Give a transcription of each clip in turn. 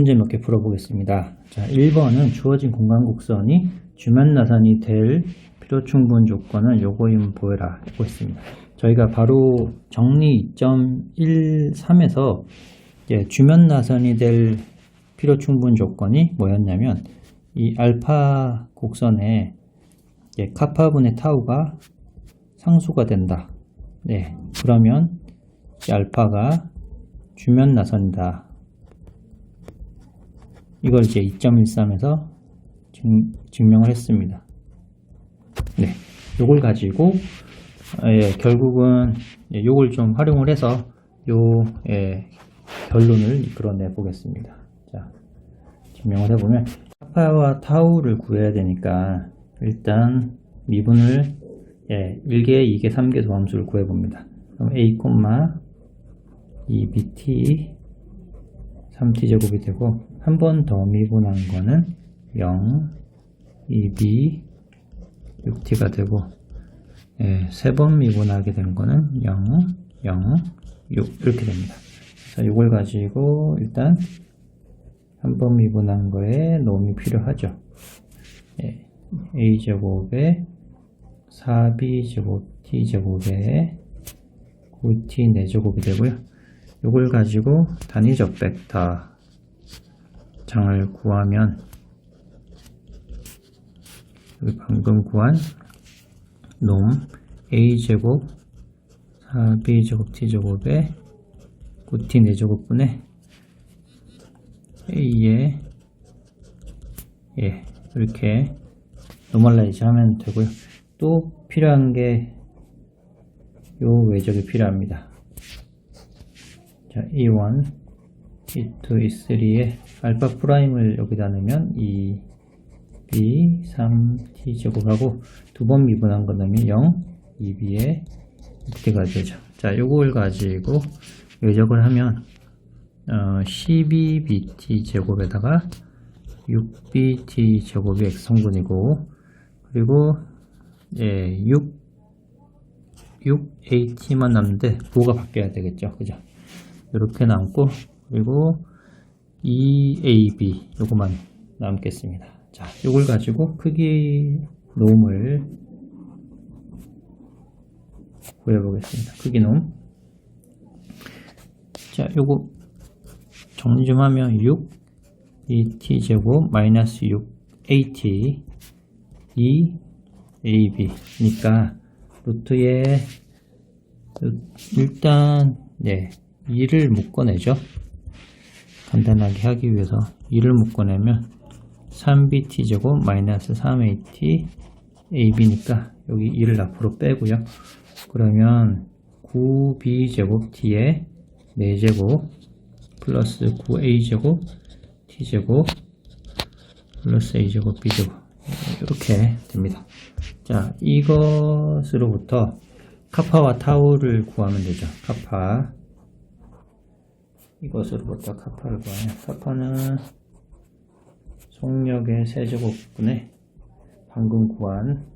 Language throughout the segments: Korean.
문제 몇 개 풀어보겠습니다. 자, 1번은 주어진 공간 곡선이 주면 나선이 될 필요 충분 조건은 요거임 보여라 하고 있습니다. 저희가 바로 정리 2.13에서 주면 나선이 될 필요 충분 조건이 뭐였냐면 이 알파 곡선에 예, 카파분의 타우가 상수가 된다. 네, 그러면 이 알파가 주면 나선이다. 이걸 이제 2.13에서 증명을 했습니다. 네, 요걸 가지고 예, 결국은 예, 요걸 좀 활용을 해서 요 예, 결론을 이끌어내 보겠습니다. 자, 증명을 해보면 카파와 타우를 구해야 되니까 일단 미분을 예, 1개, 2개, 3개 도함수를 구해봅니다. 그럼 a, 2bt 3t제곱이 되고 한 번 더 미분한 거는 0, 2b 6t가 되고 예, 세 번 미분하게 된 거는 0, 0, 6 이렇게 됩니다. 자, 이걸 가지고 일단 한 번 미분한 거에 놈이 필요하죠. 예, a제곱에 4b제곱 t제곱에 9t 4제곱이 되고요. 이걸 가지고 단위적 벡터 장을 구하면 여기 방금 구한 놈 a제곱 4b제곱 t제곱에 9t 4제곱분의 a에 예 이렇게 노멀라이즈 하면 되고요. 또 필요한 게 요 외적이 필요합니다. 자 E1 E2 E3에 알파 프라임을 여기다 넣으면 2 b 3t 제곱하고 두 번 미분한 거 넣으면 0 2b에 6t가 되죠 자 요걸 가지고 외적을 하면 어, 12bt 제곱에다가 6bt 제곱이 x성분이고 그리고 예, 6 6at만 남는데 부호가 바뀌어야 되겠죠 그죠 이렇게 남고 그리고 2ab 요거만 남겠습니다. 자 요걸 가지고 크기 놈을 구해 보겠습니다. 크기 놈. 자, 요거 정리 좀 하면 6 2t 제곱 마이너스 6 at 2 ab니까 루트에 일단 네 2를 묶어내죠 간단하게 하기 위해서 2를 묶어내면 3bt 제곱 마이너스 3at ab니까 여기 2를 앞으로 빼고요. 그러면 9b 제곱 t에 4제곱 플러스 9a제곱 t제곱 플러스 a제곱 b제곱 이렇게 됩니다. 자 이것으로부터 카파와 타우를 구하면 되죠. 카파 이것으로부터 카파를 구하면 카파는 속력의 세제곱분의 방금 구한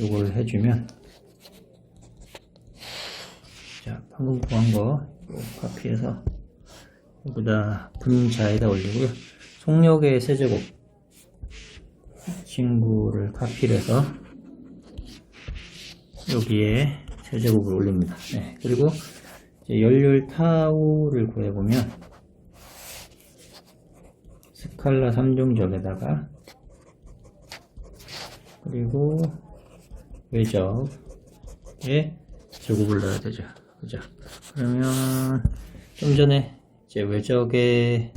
요걸 해주면 자 방금 구한 거 카피해서 여기다 분자에다 올리고요. 속력의 세제곱 친구를 카피를 해서 여기에 세제곱을 올립니다. 네, 그리고 연료율 타우를 구해보면 스칼라 3중적에다가 그리고 외적에 제곱을 넣어야 되죠. 그죠? 그러면 좀 전에 이제 외적의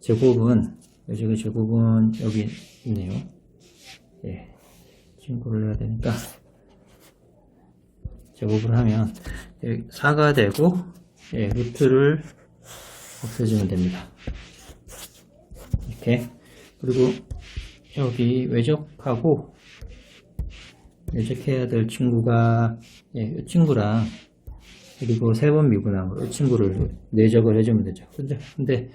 제곱은 외적의 제곱은 여기 있네요. 예 친구를 해야 되니까 제곱을 하면 4가 되고 예, 루트를 없애주면 됩니다. 이렇게 그리고 여기 외적하고 외적해야 될 친구가 예, 이 친구랑 그리고 세 번 미분함으로 이 친구를 내적을 해주면 되죠. 그죠? 근데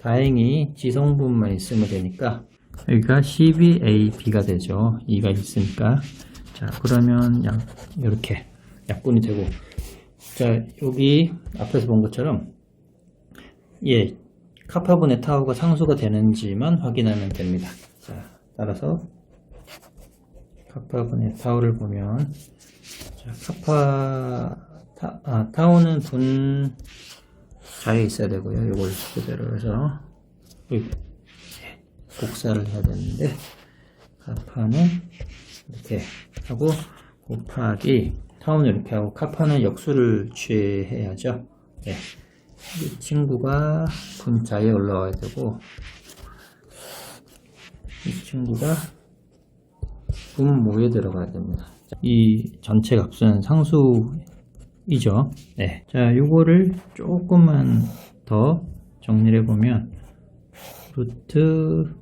다행히 지성분만 있으면 되니까 여기가 12AB가 되죠. 2가 있으니까 자 그러면 약 이렇게 약분이 되고 자 여기 앞에서 본 것처럼 예 카파분의 타우가 상수가 되는지만 확인하면 됩니다. 자, 따라서 카파분의 타우를 보면 자, 카파 타, 아, 타우는 분 자에 있어야 되고요. 이걸 그대로 해서 이- 복사를 해야 되는데 카파는 이렇게 하고 곱하기 타운을 이렇게 하고 카파는 역수를 취해야죠. 네. 이 친구가 분자에 올라와야 되고 이 친구가 분모에 들어가야 됩니다. 이 전체 값은 상수이죠. 네. 자, 요거를 조금만 더 정리를 해보면 루트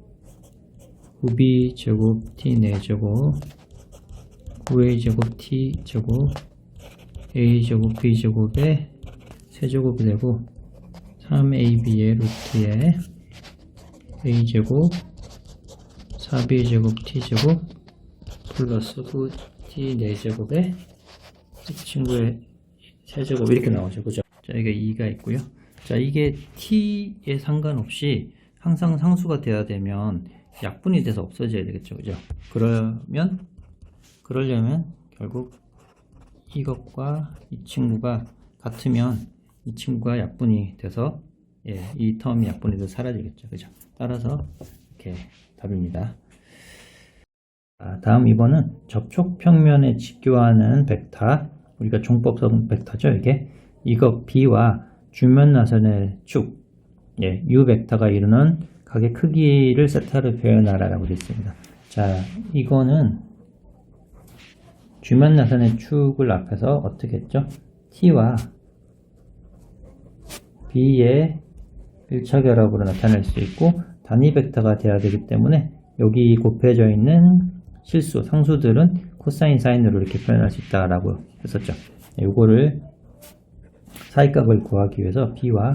9b 제곱 t 4제곱 9a 제곱 t 제곱 a 제곱 b 제곱에 세제곱이 되고 3ab의 루트에 a 제곱 4b 제곱 t 제곱 플러스 9t 4제곱에 이 친구의 세제곱 이렇게 나오죠. 그죠? 자 이게 2가 있고요. 자 이게 t에 상관없이 항상 상수가 돼야 되면 약분이 돼서 없어져야 되겠죠. 그죠? 그러면 그러려면 결국 이것과 이 친구가 같으면 이 친구가 약분이 돼서 예, 이 텀이 약분이 돼서 사라지겠죠. 그죠? 따라서 이렇게 답입니다. 아, 다음 2번은 접촉 평면에 직교하는 벡터. 우리가 종법성 벡터죠 이게? 이거 B와 주면 나선의 축 예, U 벡터가 이루는 각의 크기를 세타로 표현하라라고 되어 있습니다. 자 이거는 주면 나선의 축을 앞에서 어떻게 했죠 T와 B의 1차 결합으로 나타낼 수 있고 단위 벡터가 돼야 되기 때문에 여기 곱해져 있는 실수, 상수들은 코사인, 사인으로 이렇게 표현할 수 있다라고 했었죠. 요거를 사이값을 구하기 위해서 B와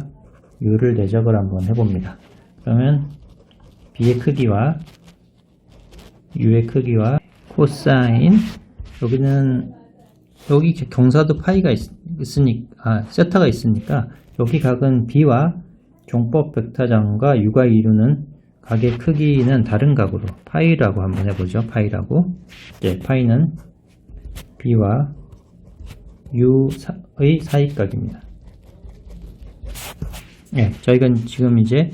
U를 내적을 한번 해봅니다. 그러면 B의 크기와 U의 크기와 코사인 여기는 여기 경사도 파이가 있, 으니까 아, 세타가 있으니까 여기 각은 B와 종법 벡터장과 U가 이루는 각의 크기는 다른 각으로 파이라고 한번 해보죠. 파이라고. 네, 파이는 B와 U의 사이각입니다. 네, 저희가 지금 이제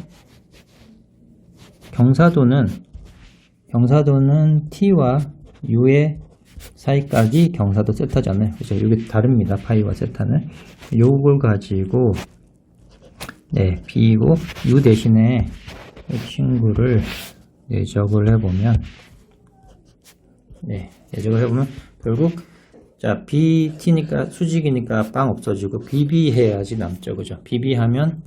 경사도는 경사도는 T와 U의 사이각이 경사도 세타잖아요. 그죠? 이게 다릅니다. 파이와 세타는. 요걸 가지고 네, B이고 U 대신에 이 친구를 내적을 해보면 네, 내적을 해보면 결국 자 BT니까 수직이니까 빵 없어지고 BB 해야지 남죠. 그죠? BB 하면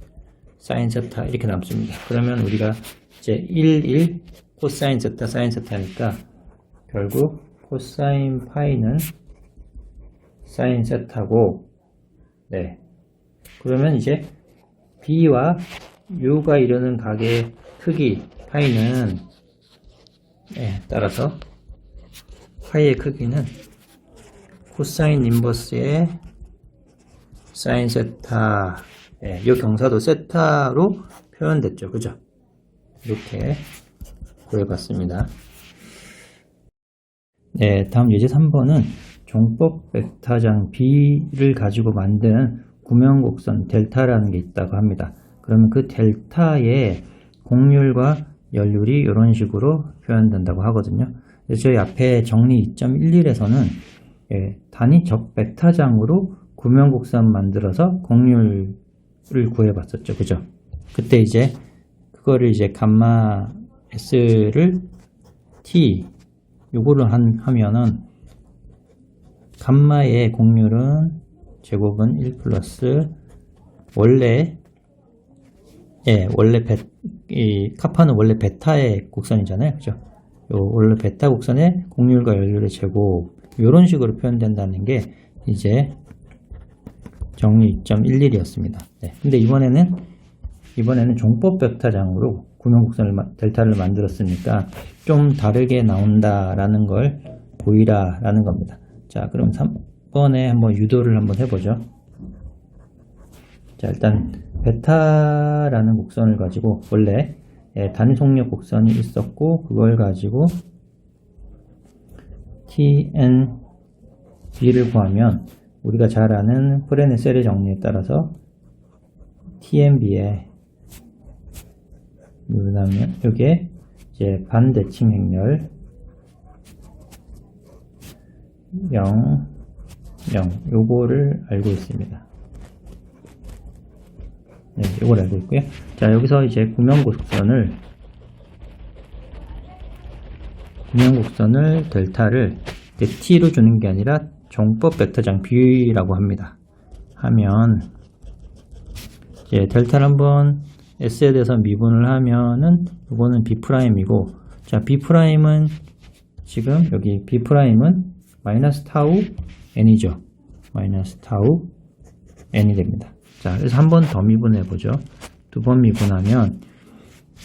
사인 세타 이렇게 남습니다. 그러면 우리가 이제 1, 1 코사인 세타 사인 세타니까 결국 코사인 파이는 사인 세타고 네. 그러면 이제 B와 U가 이루는 각의 크기 파이는 네, 따라서 파이의 크기는 코사인 인버스의 사인 세타 네, 이 경사도 세타로 표현됐죠. 그죠? 이렇게 구해봤습니다 네, 다음 예제 3번은 종법 벡터장 B를 가지고 만든 구명곡선 델타라는 게 있다고 합니다. 그러면 그 델타의 곡률과 연률이 이런 식으로 표현된다고 하거든요. 저희 앞에 정리 2.11에서는 예, 단위적 벡터장으로 구명곡선 만들어서 곡률을 구해봤었죠. 그죠? 그때 이제 그거를 이제 감마 S를 T 요거를 한, 하면은 감마의 곡률은 제곱은 1 플러스 원래 예 원래 베, 이 카파는 원래 베타의 곡선이잖아요. 그죠? 요 원래 베타 곡선의 곡률과 연률의 제곱. 요런 식으로 표현된다는 게 이제 정리 2.11이었습니다. 네. 근데 이번에는 이번에는 종법 벡터장으로 구명 곡선을 델타를 만들었으니까 좀 다르게 나온다라는 걸 보이라라는 겁니다. 자, 그럼 3번에 한번 유도를 한번 해보죠. 자, 일단 베타라는 곡선을 가지고 원래 예, 단속력 곡선이 있었고 그걸 가지고 TNB를 구하면 우리가 잘 아는 프레네 셀의 정리에 따라서 TNB에 누르면 이게 이제 반대칭 행렬 0, 0 요거를 알고 있습니다. 네, 요걸 알고 있고요. 자, 여기서 이제 구명곡선을 구명곡선을 델타를 t로 주는 게 아니라 종법 벡터장 b라고 합니다. 하면 이제 델타를 한번 s에 대해서 미분을 하면은 이거는 b'이고 자 b'은 지금 여기 b'은 마이너스 타우 n이죠. 마이너스 타우 n이 됩니다. 자, 그래서 한 번 더 미분해 보죠. 두 번 미분하면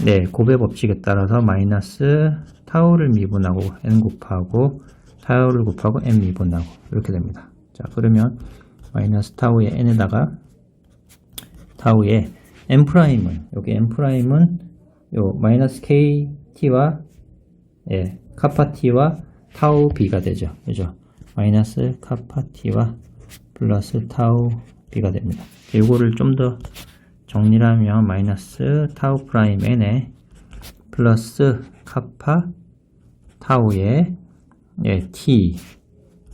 네, 고배 법칙에 따라서 마이너스 타우를 미분하고 n 곱하고 타우를 곱하고 n 미분하고 이렇게 됩니다. 자, 그러면 마이너스 타우의 n에다가 타우의 n 프라임은 여기 n 프라임은 요 마이너스 kt와 예, 카파 t와 타우 b가 되죠. 그죠? 마이너스 카파 t와 플러스 타우 b가 됩니다. 이거를 좀 더 정리를 하면 마이너스 타우 프라임 n에 플러스 카파 타우의 예, t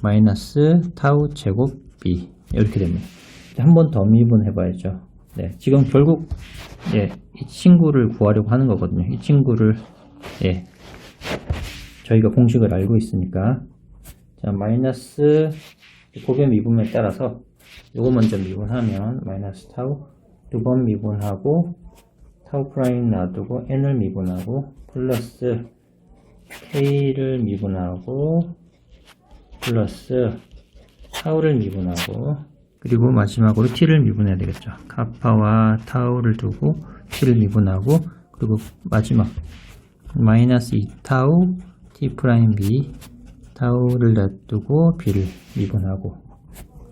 마이너스 타우 제곱 b 이렇게 됩니다. 한 번 더 미분해 봐야죠. 네, 지금 결국 예, 이 친구를 구하려고 하는 거거든요. 이 친구를 예, 저희가 공식을 알고 있으니까 자 마이너스 고변 미분에 따라서 요거 먼저 미분하면 마이너스 타우 두 번 미분하고 타우 프라임 놔두고 n을 미분하고 플러스 k를 미분하고 플러스 타우를 미분하고 그리고 마지막으로 t를 미분해야 되겠죠. 카파와 타우를 두고 t를 미분하고 그리고 마지막 마이너스 2타우 t 프라임 b 타우를 놔두고 b를 미분하고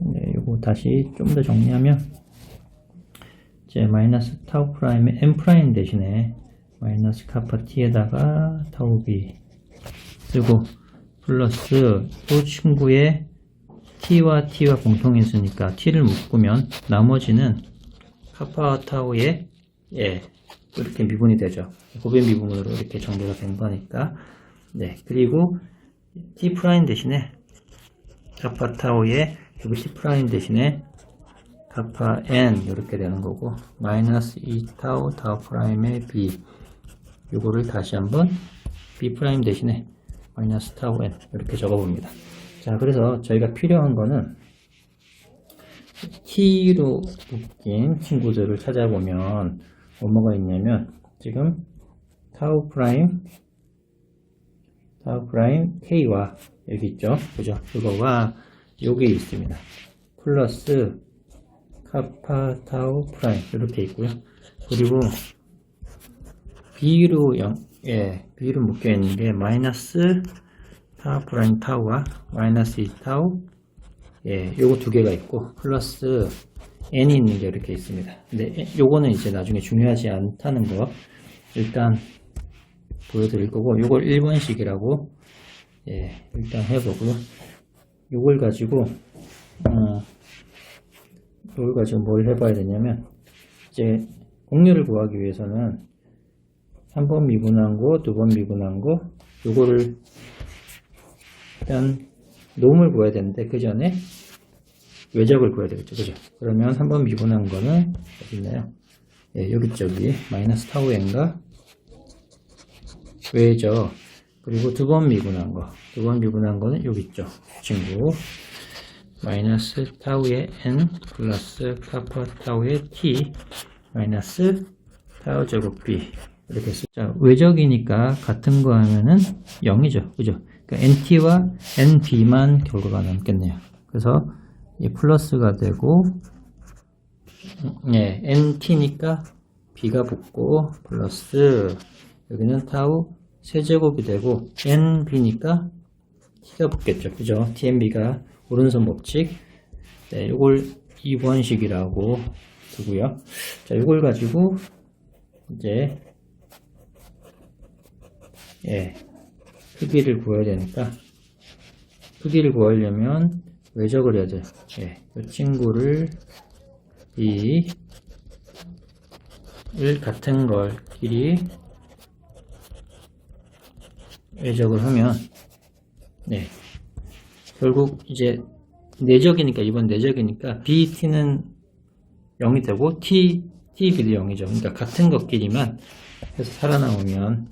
네, 요거 다시 좀 더 정리하면 이제 마이너스 타우 프라임의 n 프라임 대신에 마이너스 카파 t에다가 타우 b 쓰고 플러스 또 친구의 t와 t와 공통인수니까 t를 묶으면 나머지는 카파와 타우의 예 이렇게 미분이 되죠. 고배 미분으로 이렇게 정리가 된 거니까 네 그리고 t 프라임 대신에 카파 타우의 여기 t 프라임 대신에 카파 n 이렇게 되는 거고 마이너스 2 타우 타우 프라임의 b 이거를 다시 한번 b 프라임 대신에 마이너스 타우 n 이렇게 적어봅니다. 자 그래서 저희가 필요한 거는 t로 묶인 친구들을 찾아보면 뭐가 있냐면 지금 타우 프라임 타우 프라임 k와 여기 있죠? 그죠? 그거가 여기 있습니다. 플러스 카파 타우 프라임 이렇게 있고요. 그리고 b로 0, 예, b로 묶여 있는 게 마이너스 타우 프라임 타우와 마이너스 2 타우 예, 요거 두 개가 있고 플러스 n이 있는 게 이렇게 있습니다. 근데 요거는 이제 나중에 중요하지 않다는 거 일단 보여드릴 거고 요걸 1번식이라고 예, 일단 해보고요. 요걸 가지고 어, 요걸 가지고 뭘 해봐야 되냐면 이제 공률을 구하기 위해서는 한 번 미분한 거, 두 번 미분한 거 요거를 일단 놈을 구해야 되는데 그 전에 외적을 구해야 되겠죠. 그죠? 그러면 한번 미분한 거는 어디 있나요? 예, 여기 저기 마이너스 타우 n과 외적 그리고 두 번 미분한 거. 두 번 미분한 거는 여기 있죠. 친구. 마이너스 타우의 n 플러스 카파 타우의 t 마이너스 타우 제곱 b 이렇게 쓰. 자, 외적이니까 같은 거 하면은 0이죠. 그죠? 그러니까 nt와 nb만 결과가 남겠네요. 그래서 이 플러스가 되고 예, nt니까 b가 붙고 플러스 여기는 타우 세제곱이 되고 nb니까 t가 붙겠죠. 그죠? tnb가 오른손 법칙 네, 이걸 2번식이라고 두고요. 자, 이걸 가지고 이제 예, 크기를 구해야 되니까 크기를 구하려면 외적을 해야 돼요. 예, 이 친구를 이 을 같은 걸끼리 외적을 하면 네 결국 이제 내적이니까 이번 내적이니까 BT는 0이 되고 T TB도 0이죠. 그러니까 같은 것끼리만 해서 살아나오면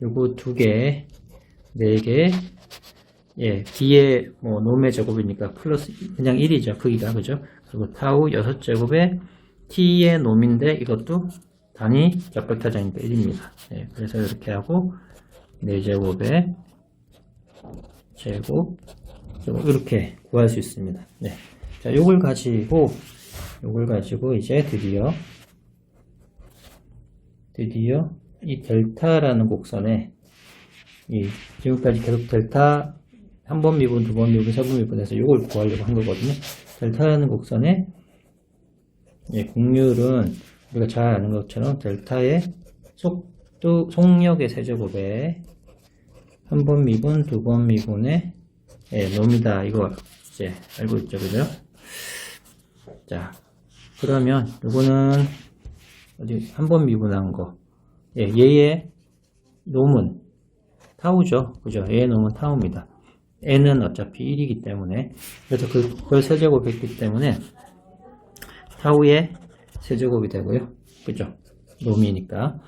요거 두 개, 네 개, 예, B의 뭐 놈의 제곱이니까 플러스 그냥 1이죠. 크기가 그죠? 그리고 타우 6제곱에 T의 놈인데 이것도 단위 역백타장이니까 1입니다. 예, 그래서 이렇게 하고 4제곱에 제곱 이렇게 구할 수 있습니다. 네. 자, 요걸 가지고 요걸 가지고 이제 드디어 드디어 이 델타라는 곡선에 이 지금까지 계속 델타 한 번 미분, 두 번 미분, 세 번 미분해서 요걸 구하려고 한 거거든요. 델타라는 곡선에 예, 곡률은 우리가 잘 아는 것처럼 델타의 속도 속력의 세제곱에 한 번 미분, 두 번 미분의 예, 놈이다. 이거 이제 알고 있죠, 그죠? 자, 그러면 이거는 어디 한 번 미분한 거. 예, 얘의 놈은 타우죠, 그죠? 얘의 놈은 타우입니다. n은 어차피 1이기 때문에 그래서 그- 그걸 세제곱했기 때문에 타우의 세제곱이 되고요, 그죠? 놈이니까.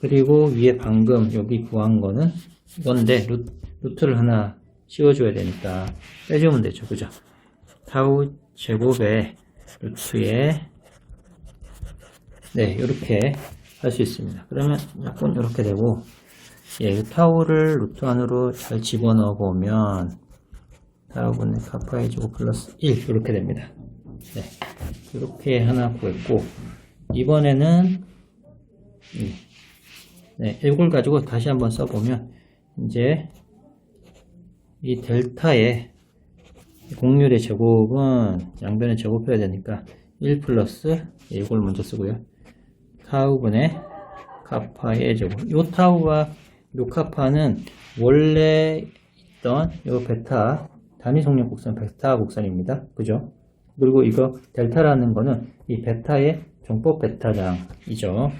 그리고 위에 방금 여기 구한 거는 이건데 루, 루트를 하나 씌워줘야 되니까 빼주면 되죠. 그죠? 타우 제곱에 루트에 네 이렇게 할 수 있습니다. 그러면 약간 이렇게 되고 예, 이 타우를 루트 안으로 잘 집어넣어 보면 타우분의 카파이 제곱 플러스 1 이렇게 됩니다. 네, 이렇게 하나 구했고 이번에는 음, 네, 이걸 가지고 다시 한번 써보면 이제 이 델타의 공률의 제곱은 양변에 제곱해야 되니까 1 플러스 이걸 먼저 쓰고요. 타우분의 카파의 제곱. 요 타우와 요 카파는 원래 있던 요 베타 단위 속력 곡선 베타 곡선입니다. 그죠? 그리고 이거 델타라는 거는 이 베타의 종법 베타장이죠.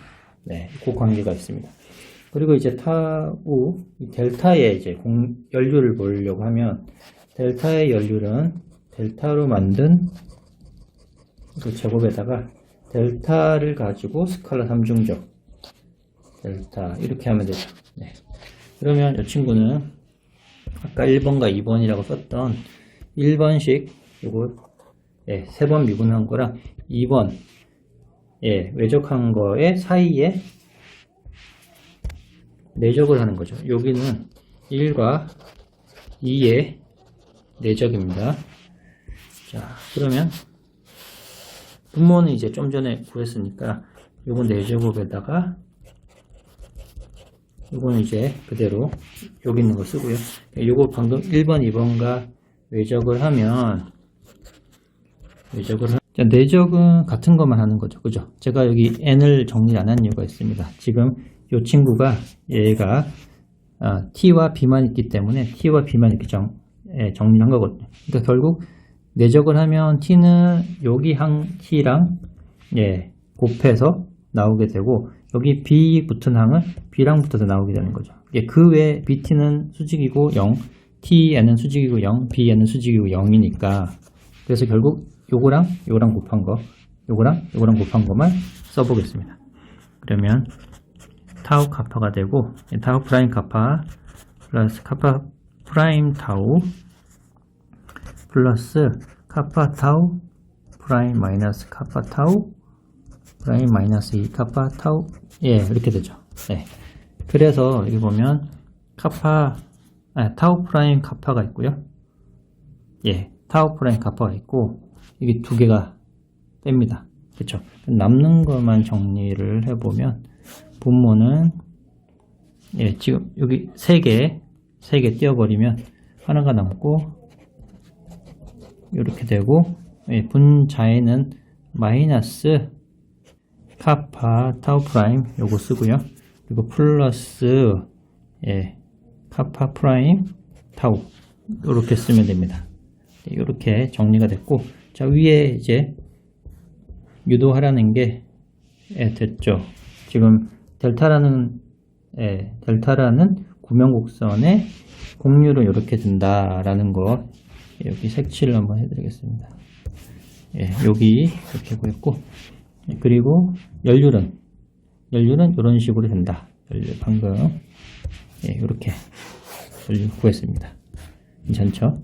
네, 그 관계가 있습니다. 그리고 이제 타우, 이 델타의 이제 공, 연료를 보려고 하면, 델타의 연료는 델타로 만든 그 제곱에다가 델타를 가지고 스칼라 3중적 델타 이렇게 하면 되죠. 네. 그러면 이 친구는 아까 1번과 2번이라고 썼던 1번식 요거 예, 3번 미분한 거랑 2번 예, 외적한 거에 사이에 내적을 하는 거죠. 여기는 1과 2의 내적입니다. 자, 그러면 분모는 이제 좀 전에 구했으니까 요건 내제곱에다가 요거는 이제 그대로 여기 있는 거 쓰고요. 요거 방금 1번, 2번과 외적을 하면 외적을 하... 자, 내적은 같은 것만 하는 거죠. 그죠? 제가 여기 n을 정리 안 한 이유가 있습니다. 지금 이 친구가 얘가 아, t와 b만 있기 때문에 t와 b만 이렇게 정, 예, 정리를 한 거거든요. 그러니까 결국 내적을 하면 t는 여기 한 t랑 예, 곱해서 나오게 되고 여기 b 붙은 항은 b랑 붙어서 나오게 되는 거죠. 예, 그 외에 bt는 수직이고 0, tn은 수직이고 0, bn은 수직이고 0이니까 그래서 결국 요거랑 요거랑 곱한 거 요거랑 요거랑 곱한 것만 써보겠습니다. 그러면 타우 카파가 되고 타우 프라임 카파 플러스 카파 프라임 타우 플러스 카파 타우 프라임 마이너스 카파 타우 프라임 마이너스 2 카파 타우 예 이렇게 되죠. 네. 그래서 여기 보면 카파 아, 타우 프라임 카파가 있고요. 예 타우 프라임 카파가 있고 이게 두 개가 뺍니다. 그렇죠? 남는 것만 정리를 해보면 분모는 예 지금 여기 세 개 세 개 띄워버리면 하나가 남고 이렇게 되고 예, 분자에는 마이너스 카파 타우 프라임 요거 쓰고요. 그리고 플러스 예, 카파 프라임 타우 이렇게 쓰면 됩니다. 이렇게 정리가 됐고 자 위에 이제 유도하라는 게 예, 됐죠. 지금 델타라는 예, 델타라는 구명곡선의 공률은 이렇게 된다라는 거 여기 색칠을 한번 해드리겠습니다. 예, 여기 이렇게 구했고 예, 그리고 연륜은 연륜은 이런 식으로 된다. 연륜 방금 예, 이렇게 연륜 구했습니다. 괜찮죠?